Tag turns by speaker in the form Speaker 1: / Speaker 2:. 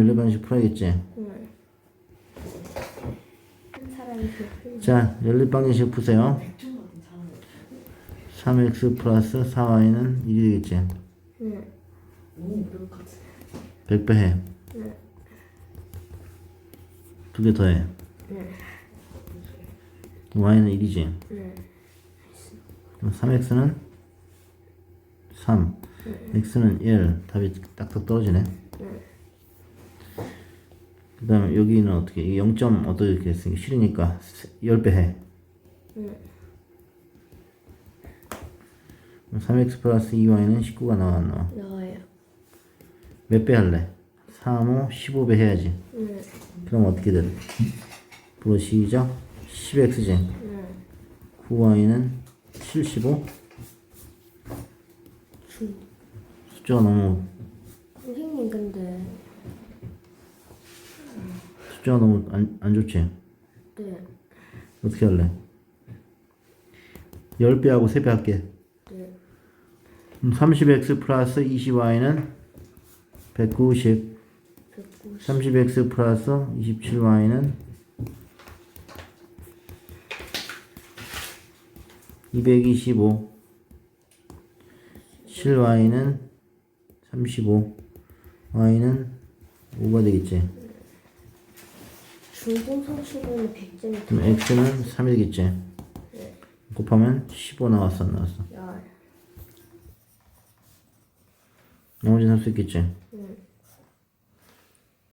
Speaker 1: 연립 방식 풀어야겠지.
Speaker 2: 그
Speaker 1: 자, 연립 방식 푸세요. 3x 플러스 4y는 1이 되겠지.
Speaker 2: 응.
Speaker 1: 100배 해. 두개 더 해. y는 1이지.
Speaker 2: 응.
Speaker 1: 그럼 3x는 3, x는 1. 답이 딱딱 떨어지네. 그 다음에 여기는 어떻게, 이게 0점 어떻게 됐으니까 실이니까 10배 해. 그럼 3x 플러스 2y는 19가 나와, 안 나와?
Speaker 2: 나와요.
Speaker 1: 몇 배 할래? 3, 5, 15배 해야지.
Speaker 2: 응.
Speaker 1: 그럼 어떻게 돼? 시작. 10x지.
Speaker 2: 응.
Speaker 1: 9y는 75.
Speaker 2: 중.
Speaker 1: 숫자가 너무
Speaker 2: 선생님 근데
Speaker 1: 숫자가 너무 안, 안 좋지.
Speaker 2: 네.
Speaker 1: 어떻게 할래? 10배 하고 3배 할게.
Speaker 2: 네.
Speaker 1: 그럼 30x 플러스 20y는 190.
Speaker 2: 190.
Speaker 1: 30x 플러스 27y는 225. 7y는 35. y는 5가 되겠지.
Speaker 2: 중공성식은 100점이
Speaker 1: 그럼 x는 3이 되겠지. 곱하면 15 나왔어, 안 나왔어?
Speaker 2: 야.
Speaker 1: 나머지는 할수 있겠지.
Speaker 2: 응.